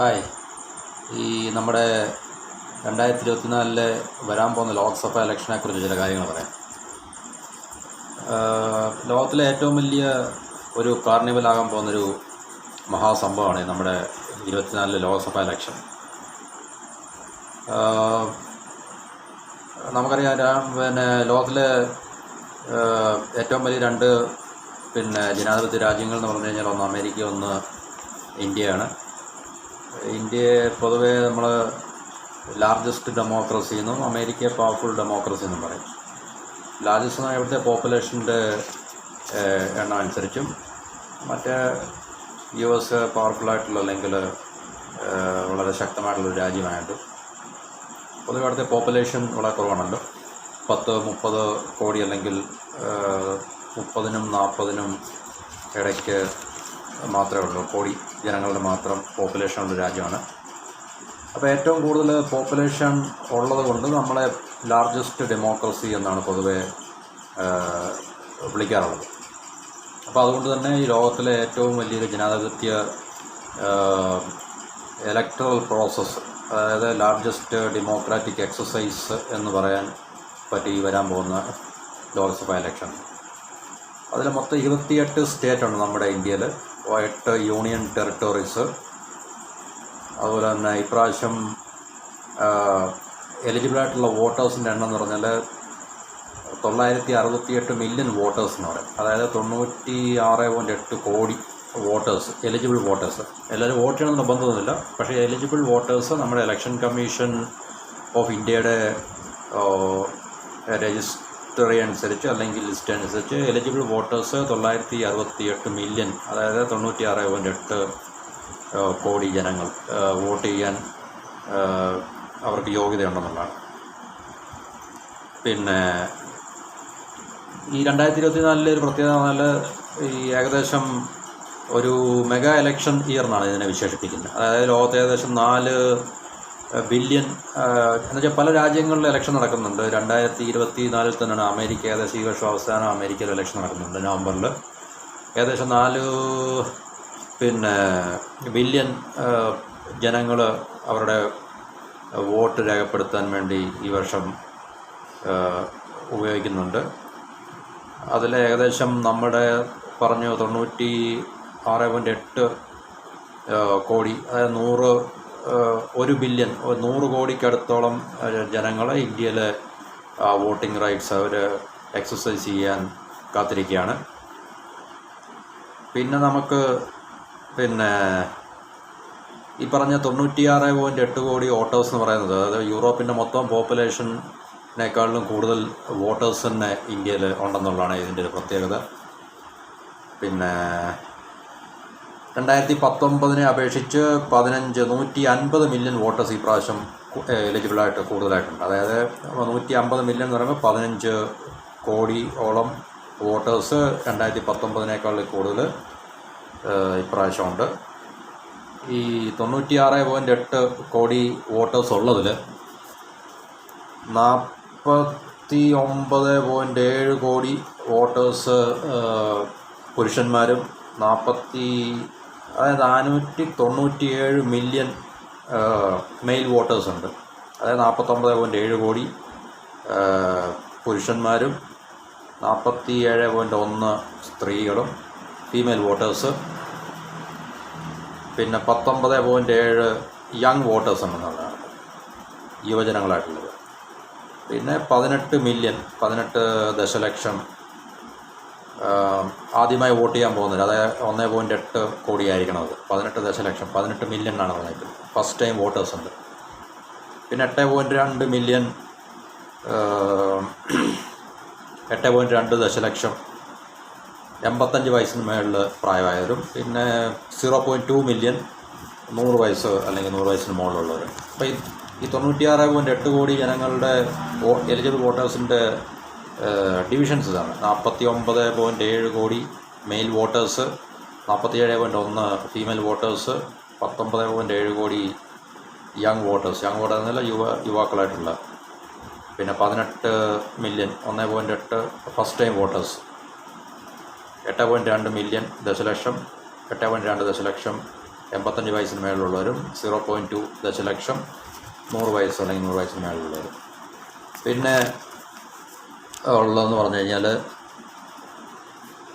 Hi. ഈ നമ്മുടെ രണ്ടായിരത്തി ഇരുപത്തിനാലിലെ വരാൻ പോകുന്ന ലോക്സഭ ഇലക്ഷനെക്കുറിച്ച് ചില കാര്യങ്ങൾ പറയാം. ലോകത്തിലെ ഏറ്റവും വലിയ ഒരു കാർണിവൽ കാർണിവലാകാൻ പോകുന്നൊരു മഹാസംഭവമാണ് നമ്മുടെ ഇരുപത്തിനാലിലെ ലോക്സഭ ഇലക്ഷൻ. നമുക്കറിയാം പിന്നെ ലോകത്തിലെ ഏറ്റവും വലിയ രണ്ട് പിന്നെ ജനാധിപത്യ രാജ്യങ്ങൾ എന്ന് പറഞ്ഞു കഴിഞ്ഞാൽ ഒന്ന് അമേരിക്ക ഒന്ന് ഇന്ത്യയാണ്. ഇന്ത്യയെ പൊതുവേ നമ്മൾ ലാർജസ്റ്റ് ഡെമോക്രസി എന്നും അമേരിക്ക പവർഫുൾ ഡെമോക്രസി എന്നും പറയും. ലാർജസ്റ്റ് എന്ന് ഇവിടുത്തെ പോപ്പുലേഷന്റെ എണ്ണം അനുസരിച്ചും മറ്റേ യു എസ് പവർഫുള്ളായിട്ടുള്ള അല്ലെങ്കിൽ വളരെ ശക്തമായിട്ടുള്ളൊരു രാജ്യമായിട്ട് പൊതുവെ അവിടുത്തെ പോപ്പുലേഷൻ വളരെ കുറവാണല്ലോ. പത്ത് മുപ്പത് കോടി അല്ലെങ്കിൽ മുപ്പതിനും നാൽപ്പതിനും ഇടയ്ക്ക് മാത്രമേ ഉള്ളൂ. കോടി ജനങ്ങളുടെ മാത്രം പോപ്പുലേഷൻ ഉള്ള രാജ്യമാണ്. അപ്പോൾ ഏറ്റവും കൂടുതൽ പോപ്പുലേഷൻ ഉള്ളത് കൊണ്ട് നമ്മളെ ലാർജസ്റ്റ് ഡെമോക്രസി എന്നാണ് പൊതുവെ വിളിക്കാറുള്ളത്. അപ്പോൾ അതുകൊണ്ട് തന്നെ ഈ ലോകത്തിലെ ഏറ്റവും വലിയൊരു ജനാധിപത്യ ഇലക്ട്രൽ പ്രോസസ്സ് അതായത് ലാർജസ്റ്റ് ഡെമോക്രാറ്റിക് എക്സസൈസ് എന്ന് പറയാൻ പറ്റി വരാൻ പോകുന്ന ലോക്സഭ ഇലക്ഷൻ അതിൽ മൊത്തം ഇരുപത്തിയെട്ട് സ്റ്റേറ്റ് ഉണ്ട് നമ്മുടെ ഇന്ത്യയിൽ എട്ട് യൂണിയൻ ടെറിട്ടറീസ് അതുപോലെ തന്നെ ഇപ്രാവശ്യം എലിജിബിളായിട്ടുള്ള വോട്ടേഴ്സിന്റെ എണ്ണം എന്ന് പറഞ്ഞാൽ തൊള്ളായിരത്തി അറുപത്തിയെട്ട് മില്യൺ വോട്ടേഴ്സ് എന്ന് പറയും. അതായത് തൊണ്ണൂറ്റി ആറ് പോയിന്റ് എട്ട് കോടി വോട്ടേഴ്സ് എലിജിബിൾ വോട്ടേഴ്സ്. എല്ലാവരും വോട്ട് ചെയ്യണം നിർബന്ധമൊന്നുമില്ല. പക്ഷേ എലിജിബിൾ വോട്ടേഴ്സ് നമ്മുടെ ഇലക്ഷൻ കമ്മീഷൻ ഓഫ് ഇന്ത്യയുടെ രജിസ്റ്ററി അനുസരിച്ച് അല്ലെങ്കിൽ ലിസ്റ്റ് അനുസരിച്ച് എലിജിബിൾ വോട്ടേഴ്സ് തൊള്ളായിരത്തി അറുപത്തി എട്ട് മില്യൺ അതായത് തൊണ്ണൂറ്റി ആറ് പോയിന്റ് എട്ട് കോടി ജനങ്ങൾ വോട്ട് ചെയ്യാൻ അവർക്ക് യോഗ്യതയുണ്ടെന്നുള്ളതാണ്. പിന്നെ ഈ രണ്ടായിരത്തി ഇരുപത്തി നാലിലെ ഒരു പ്രത്യേകത പറഞ്ഞാൽ ഈ ഏകദേശം ഒരു മെഗാ ഇലക്ഷൻ ഇയർ എന്നാണ് ഇതിനെ വിശേഷിപ്പിക്കുന്നത്. അതായത് ലോകത്ത് ഏകദേശം നാല് ബില്യൺ എന്നുവെച്ചാൽ പല രാജ്യങ്ങളിൽ ഇലക്ഷൻ നടക്കുന്നുണ്ട്. രണ്ടായിരത്തി ഇരുപത്തി നാലിൽ തന്നെയാണ് അമേരിക്ക ഏകദേശം ഈ വർഷം അവസാനം അമേരിക്കയിൽ ഇലക്ഷൻ നടക്കുന്നുണ്ട് നവംബറിൽ ഏകദേശം നാല് പിന്നെ ബില്യൺ ജനങ്ങൾ അവരുടെ വോട്ട് രേഖപ്പെടുത്താൻ വേണ്ടി ഈ വർഷം ഉപയോഗിക്കുന്നുണ്ട്. അതിൽ ഏകദേശം നമ്മുടെ പറഞ്ഞു തൊണ്ണൂറ്റി ആറ് പോയിന്റ് എട്ട് കോടി അതായത് നൂറ് ഒരു ബില്യൺ നൂറ് കോടിക്കടുത്തോളം ജനങ്ങളെ ഇന്ത്യയിലെ വോട്ടിംഗ് റൈറ്റ്സ് അവർ എക്സസൈസ് ചെയ്യാൻ കാത്തിരിക്കുകയാണ്. പിന്നെ നമുക്ക് പിന്നെ ഈ പറഞ്ഞ തൊണ്ണൂറ്റിയാറ് പോയിന്റ് എട്ട് കോടി വോട്ടേഴ്സ് എന്ന് പറയുന്നത് അതായത് യൂറോപ്പിന്റെ മൊത്തം പോപ്പുലേഷനേക്കാളിലും കൂടുതൽ വോട്ടേഴ്സ് തന്നെ ഇന്ത്യയിൽ ഉണ്ടെന്നുള്ളതാണ് ഇതിന്റെ ഒരു പ്രത്യേകത. പിന്നെ രണ്ടായിരത്തി പത്തൊമ്പതിനെ അപേക്ഷിച്ച് പതിനഞ്ച് നൂറ്റി അൻപത് മില്യൺ വോട്ടേഴ്സ് ഈ പ്രാവശ്യം എലിജിബിളായിട്ട് കൂടുതലായിട്ടുണ്ട്. അതായത് നൂറ്റി അമ്പത് മില്യൺ എന്ന് പറയുമ്പോൾ പതിനഞ്ച് കോടിയോളം വോട്ടേഴ്സ് രണ്ടായിരത്തി പത്തൊമ്പതിനേക്കാൾ കൂടുതൽ ഇപ്രാവശ്യമുണ്ട്. ഈ തൊണ്ണൂറ്റിയാറ് പോയിന്റ് എട്ട് കോടി വോട്ടേഴ്സ് ഉള്ളതിൽ നാൽപ്പത്തി ഒമ്പത് പോയിന്റ് ഏഴ് കോടി വോട്ടേഴ്സ് പുരുഷന്മാരും നാൽപ്പത്തി അതായത് നാനൂറ്റി തൊണ്ണൂറ്റിയേഴ് മില്യൺ മെയിൽ വോട്ടേഴ്സ് ഉണ്ട്. അതായത് നാൽപ്പത്തൊമ്പത് പോയിന്റ് ഏഴ് കോടി പുരുഷന്മാരും നാൽപ്പത്തി ഏഴ് പോയിന്റ് ഒന്ന് സ്ത്രീകളും ഫീമെയിൽ വോട്ടേഴ്സ്. പിന്നെ പത്തൊമ്പത് പോയിന്റ് ഏഴ് യങ് വോട്ടേഴ്സ് ഉണ്ടെന്നുള്ളതാണ് യുവജനങ്ങളായിട്ടുള്ളത്. പിന്നെ പതിനെട്ട് മില്യൺ പതിനെട്ട് ദശലക്ഷം ആദ്യമായി വോട്ട് ചെയ്യാൻ പോകുന്നത്. അതായത് ഒന്നേ പോയിന്റ് എട്ട് കോടിയായിരിക്കണം അത്. പതിനെട്ട് ദശലക്ഷം പതിനെട്ട് മില്യൺ ആണ് പറഞ്ഞത്. ഫസ്റ്റ് ടൈം വോട്ടേഴ്സ് ഉണ്ട്. പിന്നെ എട്ട് പോയിന്റ് രണ്ട് മില്യൺ എട്ട് പോയിന്റ് രണ്ട് ദശലക്ഷം എൺപത്തഞ്ച് വയസ്സിന് മേളിൽ പ്രായമായവരും പിന്നെ സീറോ പോയിന്റ് ടു മില്യൺ നൂറ് വയസ്സ് അല്ലെങ്കിൽ നൂറ് വയസ്സിന് മുകളിലുള്ളവർ അപ്പോൾ ഈ തൊണ്ണൂറ്റിയാറ് പോയിന്റ് എട്ട് കോടി ജനങ്ങളുടെ എലിജിബിൾ വോട്ടേഴ്സിന്റെ ഡിവിഷൻസ് ഇതാണ്. നാൽപ്പത്തി ഒമ്പത് പോയിന്റ് ഏഴ് കോടി മെയിൽ വോട്ടേഴ്സ് നാൽപ്പത്തി ഏഴ് പോയിന്റ് ഒന്ന് ഫീമെയിൽ വോട്ടേഴ്സ് പത്തൊമ്പത് പോയിന്റ് ഏഴ് കോടി യങ് വോട്ടേഴ്സ് യങ് വോട്ടേഴ്സ് എന്നല്ല യുവ യുവാക്കളായിട്ടുള്ള. പിന്നെ പതിനെട്ട് മില്യൺ ഒന്ന് പോയിന്റ് എട്ട് ഫസ്റ്റ് ടൈം വോട്ടേഴ്സ് എട്ട് പോയിന്റ് രണ്ട് മില്യൺ ദശലക്ഷം എട്ട് പോയിന്റ് രണ്ട് ദശലക്ഷം എൺപത്തഞ്ച് വയസ്സിന് മേളിലുള്ളവരും സീറോ പോയിന്റ് ടു ദശലക്ഷം നൂറ് വയസ്സ് അല്ലെങ്കിൽ നൂറ് വയസ്സിന് മേളിലുള്ളവരും. പിന്നെ ഉള്ളതെന്ന് പറഞ്ഞു കഴിഞ്ഞാൽ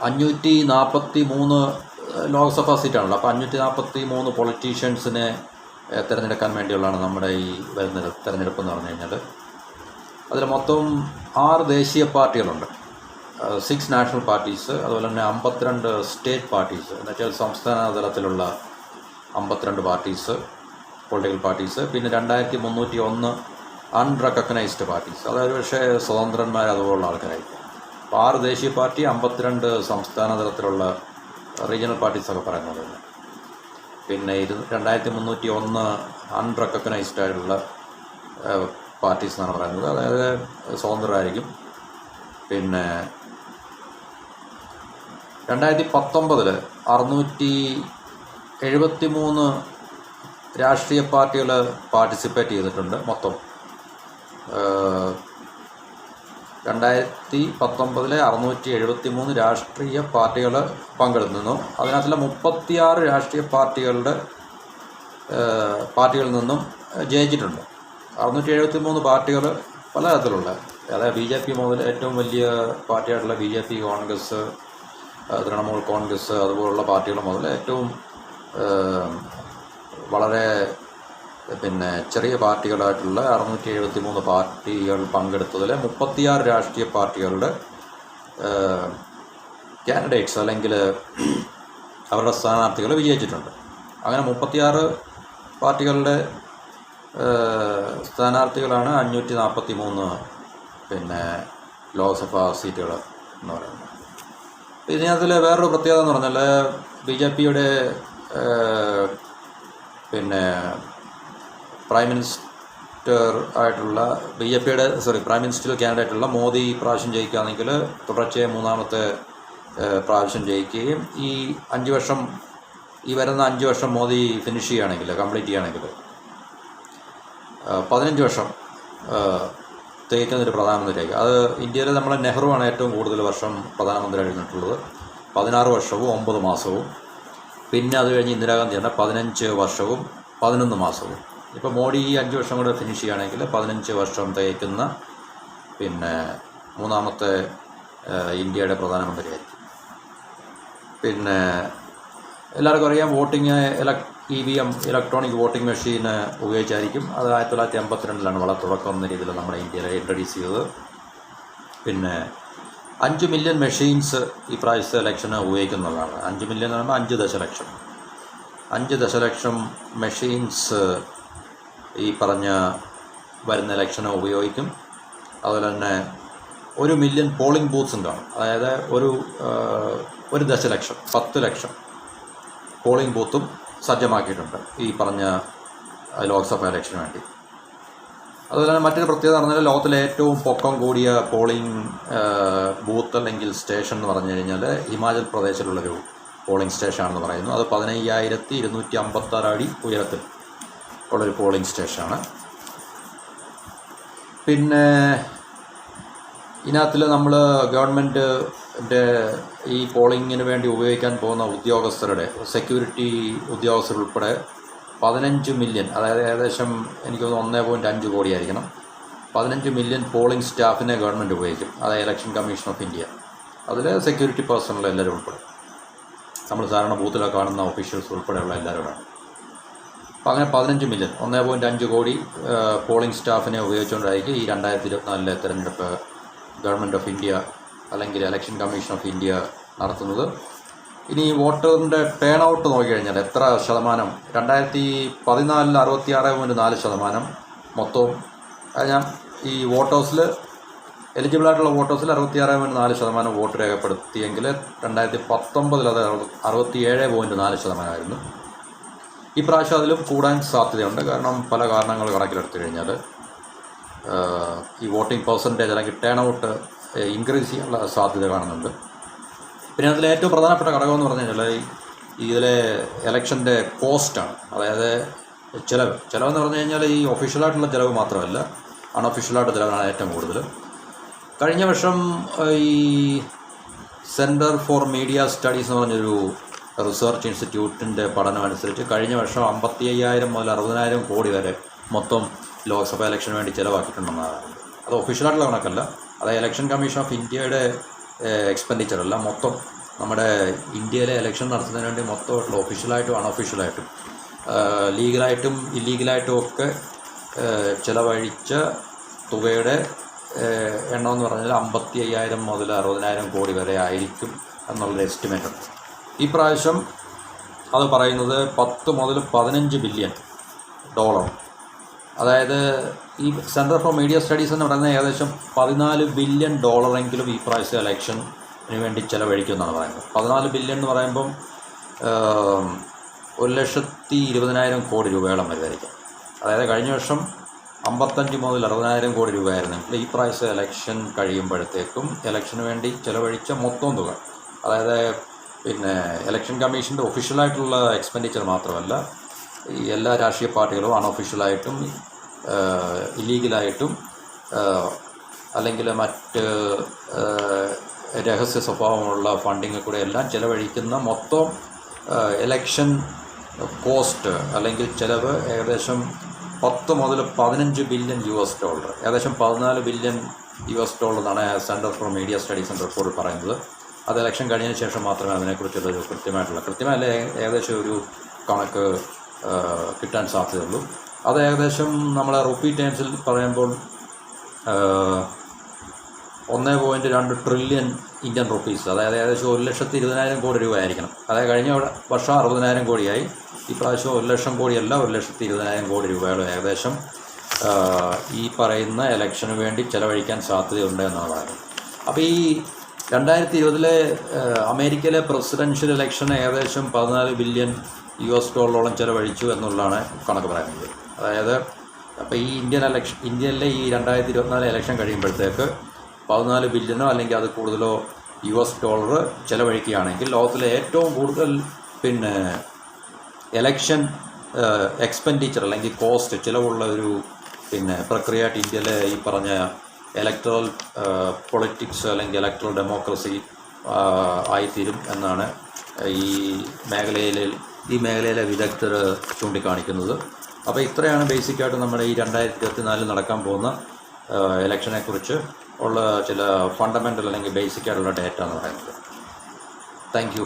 അഞ്ഞൂറ്റി നാൽപ്പത്തി മൂന്ന് ലോക്സഭാ സീറ്റാണല്ലോ. അപ്പോൾ അഞ്ഞൂറ്റി നാൽപ്പത്തി മൂന്ന് പൊളിറ്റീഷ്യൻസിനെ തിരഞ്ഞെടുക്കാൻ വേണ്ടിയുള്ളതാണ് നമ്മുടെ ഈ വരുന്ന തിരഞ്ഞെടുപ്പ് എന്ന് പറഞ്ഞു കഴിഞ്ഞാൽ അതിൽ മൊത്തം ആറ് ദേശീയ പാർട്ടികളുണ്ട്. സിക്സ് നാഷണൽ പാർട്ടീസ് അതുപോലെ തന്നെ അമ്പത്തിരണ്ട് സ്റ്റേറ്റ് പാർട്ടീസ് എന്നുവെച്ചാൽ സംസ്ഥാന തലത്തിലുള്ള അമ്പത്തിരണ്ട് പാർട്ടീസ് പൊളിറ്റിക്കൽ പാർട്ടീസ് പിന്നെ രണ്ടായിരത്തി മുന്നൂറ്റി ഒന്ന് അൺറെക്കഗ്നൈസ്ഡ് പാർട്ടീസ് അതായത് പക്ഷേ സ്വതന്ത്രന്മാർ അതുപോലുള്ള ആൾക്കാരായിരിക്കും. അപ്പോൾ ആറ് ദേശീയ പാർട്ടി അമ്പത്തിരണ്ട് സംസ്ഥാന തലത്തിലുള്ള റീജിയണൽ പാർട്ടീസ് ഒക്കെ പറയുന്നത് പിന്നെ ഇരു രണ്ടായിരത്തി മുന്നൂറ്റി ഒന്ന് അൺറെക്കഗ്നൈസ്ഡ് ആയിട്ടുള്ള പാർട്ടീസ് എന്നാണ് പറയുന്നത്. അതായത് സ്വതന്ത്രരായിരിക്കും. പിന്നെ രണ്ടായിരത്തി പത്തൊമ്പതിൽ അറുന്നൂറ്റി എഴുപത്തി മൂന്ന് രാഷ്ട്രീയ പാർട്ടികൾ പാർട്ടിസിപ്പേറ്റ് ചെയ്തിട്ടുണ്ട് മൊത്തം. രണ്ടായിരത്തി പത്തൊമ്പതിലെ അറുന്നൂറ്റി എഴുപത്തി മൂന്ന് രാഷ്ട്രീയ പാർട്ടികൾ പങ്കെടുത്തിരുന്നു അതിനകത്തുള്ള മുപ്പത്തിയാറ് രാഷ്ട്രീയ പാർട്ടികളുടെ പാർട്ടികളിൽ നിന്നും ജയിച്ചിട്ടുണ്ട്. അറുന്നൂറ്റി എഴുപത്തി മൂന്ന് പാർട്ടികൾ പലതരത്തിലുള്ള അതായത് ബി ജെ പി മുതൽ ഏറ്റവും വലിയ പാർട്ടിയായിട്ടുള്ള B J P Congress Trinamool Congress അതുപോലുള്ള പാർട്ടികൾ മുതൽ ഏറ്റവും വളരെ പിന്നെ ചെറിയ പാർട്ടികളായിട്ടുള്ള അറുന്നൂറ്റി എഴുപത്തി മൂന്ന് പാർട്ടികൾ പങ്കെടുത്തതിൽ മുപ്പത്തിയാറ് രാഷ്ട്രീയ പാർട്ടികളുടെ കാൻഡിഡേറ്റ്സ് അല്ലെങ്കിൽ അവരുടെ സ്ഥാനാർത്ഥികൾ വിജയിച്ചിട്ടുണ്ട്. അങ്ങനെ മുപ്പത്തിയാറ് പാർട്ടികളുടെ സ്ഥാനാർത്ഥികളാണ് അഞ്ഞൂറ്റി നാൽപ്പത്തി മൂന്ന് പിന്നെ ലോക്സഭാ സീറ്റുകൾ എന്ന് പറയുന്നത്. ഇതിനകത്തിൽ വേറൊരു പ്രത്യേകത എന്ന് പറഞ്ഞാൽ ബി ജെ പിയുടെ പിന്നെ പ്രൈം മിനിസ്റ്റർ ആയിട്ടുള്ള ബി ജെ പിയുടെ സോറി പ്രൈം മിനിസ്റ്റർ കാൻഡിഡേറ്റുള്ള മോദി പ്രാവശ്യം ജയിക്കുകയാണെങ്കിൽ തുടർച്ചയായി മൂന്നാമത്തെ പ്രാവശ്യം ജയിക്കുകയും ഈ അഞ്ച് വർഷം ഈ വരുന്ന അഞ്ച് വർഷം മോദി ഫിനിഷ് ചെയ്യുകയാണെങ്കിൽ കംപ്ലീറ്റ് ചെയ്യുകയാണെങ്കിൽ പതിനഞ്ച് വർഷം തികയ്ക്കുന്നൊരു പ്രധാനമന്ത്രിയായിരിക്കും അത് ഇന്ത്യയിൽ നമ്മളെ നെഹ്റുവാണ് ഏറ്റവും കൂടുതൽ വർഷം പ്രധാനമന്ത്രി ഇരുന്നിട്ടുള്ളത് പതിനാറ് വർഷവും ഒമ്പത് മാസവും. പിന്നെ അത് കഴിഞ്ഞ് ഇന്ദിരാഗാന്ധിയാണ് പതിനഞ്ച് വർഷവും പതിനൊന്ന് മാസവും. ഇപ്പോൾ മോഡി ഈ അഞ്ച് വർഷം കൂടെ ഫിനിഷ് ചെയ്യുകയാണെങ്കിൽ പതിനഞ്ച് വർഷം തികയ്ക്കുന്ന പിന്നെ മൂന്നാമത്തെ ഇന്ത്യയുടെ പ്രധാനമന്ത്രിയായിരിക്കും. പിന്നെ എല്ലാവർക്കും അറിയാം voting ഇലക് E V M electronic voting machine ഉപയോഗിച്ചായിരിക്കും. അത് ആയിരത്തി തൊള്ളായിരത്തി എൺപത്തിരണ്ടിലാണ് വളരെ തുടക്കം എന്ന രീതിയിൽ നമ്മുടെ ഇന്ത്യയിൽ ഇൻട്രൊഡ്യൂസ് ചെയ്തത്. പിന്നെ അഞ്ച് മില്യൺ മെഷീൻസ് ഈ പ്രാവശ്യത്തെ ഇലക്ഷന് ഉപയോഗിക്കുന്നതാണ്. അഞ്ച് മില്യൺ എന്ന് പറയുമ്പോൾ അഞ്ച് ദശലക്ഷം. അഞ്ച് ദശലക്ഷം മെഷീൻസ് ഈ പറഞ്ഞ വരുന്ന ഇലക്ഷന് ഉപയോഗിക്കും. അതുപോലെ തന്നെ ഒരു മില്യൺ പോളിംഗ് ബൂത്ത്സ് ഉണ്ടാവും. അതായത് ഒരു ഒരു ദശലക്ഷം പത്ത് ലക്ഷം പോളിംഗ് ബൂത്തും സജ്ജമാക്കിയിട്ടുണ്ട് ഈ പറഞ്ഞ ലോക്സഭ ഇലക്ഷന് വേണ്ടി. അതുപോലെ തന്നെ മറ്റൊരു പ്രത്യേകത പറഞ്ഞാൽ ലോകത്തിലെ ഏറ്റവും പൊക്കം കൂടിയ പോളിംഗ് ബൂത്ത് അല്ലെങ്കിൽ സ്റ്റേഷൻ എന്ന് പറഞ്ഞു കഴിഞ്ഞാൽ ഹിമാചൽ പ്രദേശിലുള്ളൊരു പോളിംഗ് സ്റ്റേഷനാണെന്ന് പറയുന്നു. അത് പതിനയ്യായിരത്തി ഇരുന്നൂറ്റി അമ്പത്താറ് അടി ഉയരത്തിൽ. ഉള്ളൊരു പോളിംഗ് സ്റ്റേഷനാണ് പിന്നെ ഇതിനകത്തിൽ നമ്മൾ ഗവൺമെന്റിന്റെ ഈ പോളിങ്ങിന് വേണ്ടി ഉപയോഗിക്കാൻ പോകുന്ന ഉദ്യോഗസ്ഥരുടെ സെക്യൂരിറ്റി ഉദ്യോഗസ്ഥരുൾപ്പെടെ പതിനഞ്ച് മില്യൺ അതായത് ഏകദേശം എനിക്ക് ഒന്നേ പോയിന്റ് അഞ്ച് കോടിയായിരിക്കണം പതിനഞ്ച് മില്യൺ പോളിംഗ് സ്റ്റാഫിനെ ഗവൺമെന്റ് ഉപയോഗിക്കും. അതായത് ഇലക്ഷൻ കമ്മീഷൻ ഓഫ് ഇന്ത്യ അതിൽ സെക്യൂരിറ്റി പേഴ്സണൽ എല്ലാവരും ഉൾപ്പെടും. നമ്മൾ സാധാരണ ബൂത്തിലൊക്കെ കാണുന്ന ഓഫീഷ്യൽസ് ഉൾപ്പെടെയുള്ള അപ്പോൾ അങ്ങനെ പതിനഞ്ച് മില്യൺ ഒന്നേ പോയിന്റ് അഞ്ച് കോടി പോളിംഗ് സ്റ്റാഫിനെ ഉപയോഗിച്ചുകൊണ്ടായിരിക്കും ഈ രണ്ടായിരത്തി ഇരുപത്തിനാലിലെ തെരഞ്ഞെടുപ്പ് ഗവൺമെന്റ് ഓഫ് ഇന്ത്യ അല്ലെങ്കിൽ ഇലക്ഷൻ കമ്മീഷൻ ഓഫ് ഇന്ത്യ നടത്തുന്നത്. ഇനി വോട്ടറിന്റെ ടേൺ ഔട്ട് നോക്കിക്കഴിഞ്ഞാൽ എത്ര ശതമാനം? രണ്ടായിരത്തി പതിനാലിൽ അറുപത്തി ആറ് പോയിന്റ് നാല് ശതമാനം മൊത്തവും. ഞാൻ ഈ വോട്ടേഴ്സിൽ എലിജിബിൾ ആയിട്ടുള്ള വോട്ടേഴ്സിൽ അറുപത്തി ആറ് പോയിന്റ് നാല് ശതമാനം വോട്ട് രേഖപ്പെടുത്തിയെങ്കിൽ രണ്ടായിരത്തി പത്തൊമ്പതിൽ അത് അറുപത്തി ഏഴ് പോയിന്റ് നാല് ശതമാനമായിരുന്നു. ഈ പ്രാവശ്യം അതിലും കൂടാൻ സാധ്യതയുണ്ട്. കാരണം പല കാരണങ്ങൾ കണക്കിലെടുത്തു കഴിഞ്ഞാൽ ഈ വോട്ടിംഗ് പെർസെന്റേജ് അല്ലെങ്കിൽ ടേൺ ഔട്ട് ഇൻക്രീസ് ചെയ്യാനുള്ള സാധ്യത കാണുന്നുണ്ട്. പിന്നെ അതിൽ ഏറ്റവും പ്രധാനപ്പെട്ട ഘടകം എന്ന് പറഞ്ഞു കഴിഞ്ഞാൽ ഇതിലെ ഇലക്ഷന്റെ കോസ്റ്റാണ്. അതായത് ചിലവ്. ചിലവെന്ന് പറഞ്ഞു കഴിഞ്ഞാൽ ഈ ഒഫീഷ്യലായിട്ടുള്ള ചിലവ് മാത്രമല്ല അൺഒഫീഷ്യലായിട്ട് ചിലവാണ് ഏറ്റവും കൂടുതൽ കഴിഞ്ഞ വർഷം ഈ സെന്റർ ഫോർ മീഡിയ സ്റ്റഡീസ് എന്ന് പറഞ്ഞൊരു റിസർച്ച് ഇൻസ്റ്റിറ്റ്യൂട്ടിന്റെ പഠനം അനുസരിച്ച് കഴിഞ്ഞ വർഷം അമ്പത്തി അയ്യായിരം മുതൽ അറുപതിനായിരം കോടി വരെ മൊത്തം ലോക്സഭ ഇലക്ഷന് വേണ്ടി ചിലവാക്കിയിട്ടുണ്ടെന്നാണ്. അത് ഒഫീഷ്യലായിട്ടുള്ള കണക്കല്ല. അത് ഇലക്ഷൻ കമ്മീഷൻ ഓഫ് ഇന്ത്യയുടെ എക്സ്പെൻഡിച്ചർ അല്ല. മൊത്തം നമ്മുടെ ഇന്ത്യയിലെ ഇലക്ഷൻ നടത്തുന്നതിന് വേണ്ടി മൊത്തമായിട്ടുള്ള ഒഫീഷ്യലായിട്ടും അൺഒഫീഷ്യലായിട്ടും ലീഗലായിട്ടും ഇല്ലീഗലായിട്ടും ഒക്കെ ചിലവഴിച്ച തുകയുടെ എണ്ണമെന്ന് പറഞ്ഞാൽ അമ്പത്തി അയ്യായിരം മുതൽ അറുപതിനായിരം കോടി വരെ ആയിരിക്കും എന്നുള്ളൊരു എസ്റ്റിമേറ്റ് ഉണ്ട്. ഈ പ്രാവശ്യം അത് പറയുന്നത് പത്ത് മുതൽ പതിനഞ്ച് ബില്യൺ ഡോളർ. അതായത് ഈ സെന്റർ ഫോർ മീഡിയ സ്റ്റഡീസ് എന്ന് പറയുന്നത് ഏകദേശം പതിനാല് ബില്യൺ ഡോളറെങ്കിലും ഈ പ്രാവശ്യം ഇലക്ഷന് വേണ്ടി ചിലവഴിക്കുമെന്നാണ് പറയുന്നത്. പതിനാല് ബില്യൺ എന്ന് പറയുമ്പം ഒരു ലക്ഷത്തി ഇരുപതിനായിരം കോടി രൂപയോളം വരുമായിരിക്കും. അതായത് കഴിഞ്ഞ വർഷം അമ്പത്തഞ്ച് മുതൽ അറുപതിനായിരം കോടി രൂപയായിരുന്നു. ഈ പ്രാവശ്യം ഇലക്ഷൻ കഴിയുമ്പോഴത്തേക്കും ഇലക്ഷന് വേണ്ടി ചിലവഴിച്ച മൊത്തം തുക അതായത് പിന്നെ ഇലക്ഷൻ കമ്മീഷന്റെ ഒഫീഷ്യലായിട്ടുള്ള എക്സ്പെൻഡിച്ചർ മാത്രമല്ല ഈ എല്ലാ രാഷ്ട്രീയ പാർട്ടികളും അൺഒഫീഷ്യലായിട്ടും ഇല്ലീഗലായിട്ടും അല്ലെങ്കിൽ മറ്റ് രഹസ്യ സ്വഭാവമുള്ള ഫണ്ടിങ് കൂടെ എല്ലാം ചിലവഴിക്കുന്ന മൊത്തം ഇലക്ഷൻ കോസ്റ്റ് അല്ലെങ്കിൽ ചിലവ് ഏകദേശം പത്ത് മുതൽ പതിനഞ്ച് ബില്യൺ യു എസ് ഡോളർ ഏകദേശം പതിനാല് ബില്യൺ യു എസ് ഡോളർ എന്നാണ് സെന്റർ ഫോർ മീഡിയ സ്റ്റഡീസ് റിപ്പോർട്ടിൽ പറയുന്നത്. അത് ഇലക്ഷൻ കഴിഞ്ഞതിന് ശേഷം മാത്രമേ അതിനെക്കുറിച്ചുള്ളൊരു കൃത്യമായിട്ടുള്ള കൃത്യമല്ല ഏ- ഏകദേശം ഒരു കണക്ക് കിട്ടാൻ സാധ്യതയുള്ളൂ. അത് ഏകദേശം നമ്മളെ റുപ്പി ടേംസിൽ പറയുമ്പോൾ ഒന്ന് പോയിന്റ് രണ്ട് ട്രില്യൺ ഇന്ത്യൻ റുപ്പീസ് അതായത് ഏകദേശം ഒരു ലക്ഷത്തി ഇരുപതിനായിരം കോടി രൂപയായിരിക്കണം. അതായത് കഴിഞ്ഞ വർഷം അറുപതിനായിരം കോടിയായി. ഈ പ്രാവശ്യം ഒരു ലക്ഷം കോടിയല്ല ഒരു ലക്ഷത്തി ഇരുപതിനായിരം കോടി രൂപയുടെ ഏകദേശം ഈ പറയുന്ന ഇലക്ഷന് വേണ്ടി ചെലവഴിക്കാൻ സാധ്യതയുണ്ട് എന്നുള്ളതാണ്. അപ്പോൾ ഈ രണ്ടായിരത്തി ഇരുപതിലെ അമേരിക്കയിലെ പ്രസിഡൻഷ്യൽ ഇലക്ഷൻ ഏകദേശം പതിനാല് ബില്യൺ യു എസ് ഡോളറോളം ചെലവഴിച്ചു എന്നുള്ളതാണ് കണക്ക് പറയുന്നത്. അതായത് അപ്പോൾ ഈ ഇന്ത്യൻ ഇലക്ഷൻ ഇന്ത്യയിലെ ഈ രണ്ടായിരത്തി ഇരുപത്തിനാല് ഇലക്ഷൻ കഴിയുമ്പോഴത്തേക്ക് പതിനാല് ബില്യണോ അല്ലെങ്കിൽ അത് കൂടുതലോ യു എസ് ഡോളർ ചിലവഴിക്കുകയാണെങ്കിൽ ലോകത്തിലെ ഏറ്റവും കൂടുതൽ പിന്നെ എലക്ഷൻ എക്സ്പെൻഡിച്ചർ അല്ലെങ്കിൽ കോസ്റ്റ് ചിലവുള്ള ഒരു പിന്നെ പ്രക്രിയയായിട്ട് ഇന്ത്യയിലെ ഈ പറഞ്ഞ ഇലക്ട്രൽ പൊളിറ്റിക്സ് അല്ലെങ്കിൽ ഇലക്ട്രൽ ഡെമോക്രസി ആയിത്തീരും എന്നാണ് ഈ മേഖലയിൽ ഈ മേഖലയിലെ വിദഗ്ധർ ചൂണ്ടിക്കാണിക്കുന്നത്. അപ്പോൾ ഇത്രയാണ് ബേസിക്കായിട്ട് നമ്മുടെ ഈ രണ്ടായിരത്തി ഇരുപത്തിനാലിൽ നടക്കാൻ പോകുന്ന ഇലക്ഷനെ കുറിച്ച് ഉള്ള ചില ഫണ്ടമെന്റൽ അല്ലെങ്കിൽ ബേസിക്കായിട്ടുള്ള ഡേറ്റ എന്ന് പറയുന്നത്. താങ്ക്